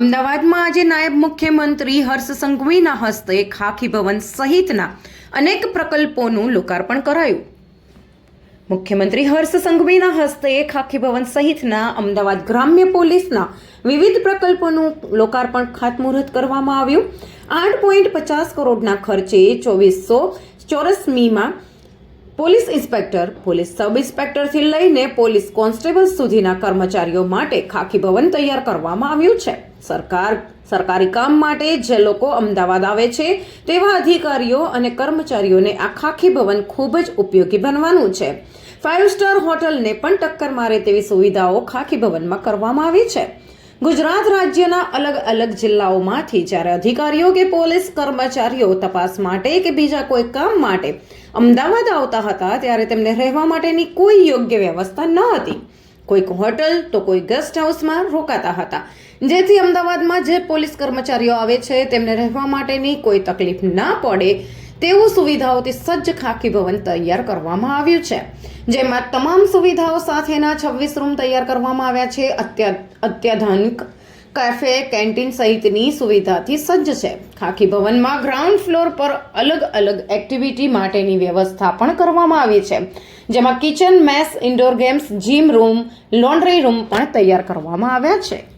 અમદાવાદમાં આજે નાયબ મુખ્યમંત્રી હર્ષ સંઘવીના હસ્તે ખાખી ભવન સહિતના અનેક પ્રકલ્પોનું લોકાર્પણ કરાયું. મુખ્યમંત્રી હર્ષ સંઘવીના હસ્તે ખાખી ભવન સહિતના અમદાવાદ ગ્રામ્ય પોલીસના વિવિધ પ્રકલ્પોનું લોકાર્પણ ખાતમુહૂર્ત કરવામાં આવ્યું. આઠ પોઈન્ટ પચાસ કરોડના ખર્ચે ચોવીસો ચોરસ મીમાં પોલીસ ઇન્સ્પેક્ટર, પોલીસ સબ ઇન્સ્પેક્ટરથી લઈને પોલીસ કોન્સ્ટેબલ સુધીના કર્મચારીઓ માટે ખાખી ભવન તૈયાર કરવામાં આવ્યું છે. સરકાર, સરકારી કામ માટે જે લોકો અમદાવાદ આવે છે, તેવા અધિકારીઓ અને કર્મચારીઓને આ ખાખી ભવન ખૂબ જ ઉપયોગી બનવાનું છે. ફાઇવ સ્ટાર હોટલને પણ ટક્કર મારે તેવી સુવિધાઓ ખાખી ભવનમાં કરવામાં આવી છે. ગુજરાત રાજ્યના અલગ અલગ જિલ્લાઓમાંથી જ્યારે અધિકારીઓ કે પોલીસ કર્મચારીઓ તપાસ માટે કે બીજા કોઈ કામ માટે અમદાવાદ આવતા હતા ત્યારે તેમને રહેવા માટેની કોઈ યોગ્ય વ્યવસ્થા ન હતી. કોઈક હોટલ તો કોઈ ગેસ્ટ હાઉસમાં રોકાતા હતા. જેથી અમદાવાદમાં જે પોલીસ કર્મચારીઓ આવે છે તેમને રહેવા માટેની કોઈ તકલીફ ના પડે. તેવું સુવિધાઓથી સજ્જ ખાખી ભવન તૈયાર કરવામાં આવ્યું છે. જેમાં તમામ સુવિધાઓ સાથેના છવ્વીસ રૂમ તૈયાર કરવામાં આવ્યા છે. અત્યા, અત્યાધુનિક કેફે કેન્ટીન સહિતની સુવિધાથી સજ્જ છે. ખાખી ભવનમાં ગ્રાઉન્ડ ફ્લોર પર અલગ અલગ એક્ટિવિટી માટેની વ્યવસ્થા પણ કરવામાં આવી છે. જેમાં kitchen mess indoor games gym room laundry room પણ તૈયાર કરવામાં આવ્યા છે.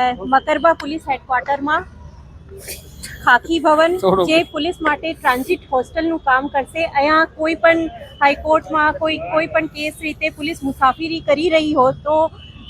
મકરબા પોલીસ હેડક્વાર્ટરમાં ખાખી ભવન જે પોલીસ માટે ટ્રાન્ઝિટ હોસ્ટેલનું કામ કરશે. અહીંયા કોઈ પણ હાઈકોર્ટમાં કોઈ કોઈ પણ કેસ રીતે પોલીસ મુસાફરી કરી રહી હો તો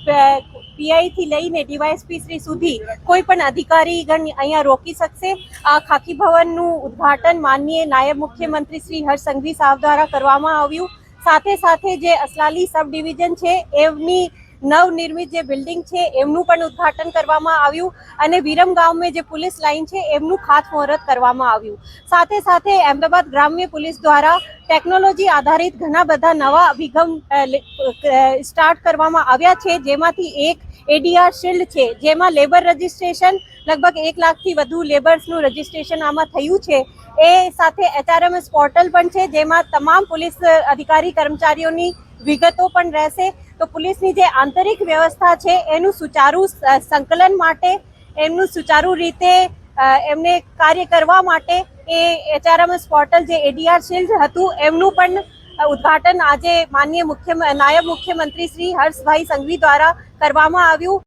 પીઆઈથી લઈને ડીવાયએસપી શ્રી સુધી કોઈ પણ અધિકારીગણ અહીંયા રોકી શકશે. આ ખાખી ભવનનું ઉદ્ઘાટન માનનીય નાયબ મુખ્યમંત્રી શ્રી હર્ષ સંઘવી સાહેબ દ્વારા કરવામાં આવ્યું. સાથે સાથે જે અસલાલી સબ ડિવિઝન છે એમની નવનિર્મિત જે બિલ્ડિંગ છે, એમનું પણ ઉદ્ઘાટન કરવામાં આવ્યું અને વિરમ જે પોલીસ લાઇન છે, એમનું ખાતમુહૂર્ત કરવામાં આવ્યું. સાથે સાથે અમદાવાદ ગ્રામ્ય પોલીસ દ્વારા ટેકનોલોજી આધારિત ઘણા બધા નવા અભિગમ સ્ટાર્ટ કરવામાં આવ્યા છે. જેમાંથી એક એડીઆર શિલ્ડ છે, જેમાં લેબર રજિસ્ટ્રેશન લગભગ એક લાખથી વધુ લેબર્સનું રજિસ્ટ્રેશન આમાં થયું છે. એ સાથે એચઆરએમએસ પોર્ટલ પણ છે, જેમાં તમામ પોલીસ અધિકારી, કર્મચારીઓની વિગતો પણ રહેશે. તો પોલીસની જે આંતરિક વ્યવસ્થા છે, એનું સુચારુ સંકલન માટે, એમનું સુચારુ રીતે એમને કાર્ય કરવા માટે એ એચઆરએમએસ પોર્ટલ જે એડીઆર શિલ્ડ હતું, એમનું પણ ઉદ્ઘાટન આજે માનનીય મુખ્ય, નાયબ મુખ્યમંત્રી શ્રી હર્ષભાઈ સંઘવી દ્વારા કરવામાં આવ્યું.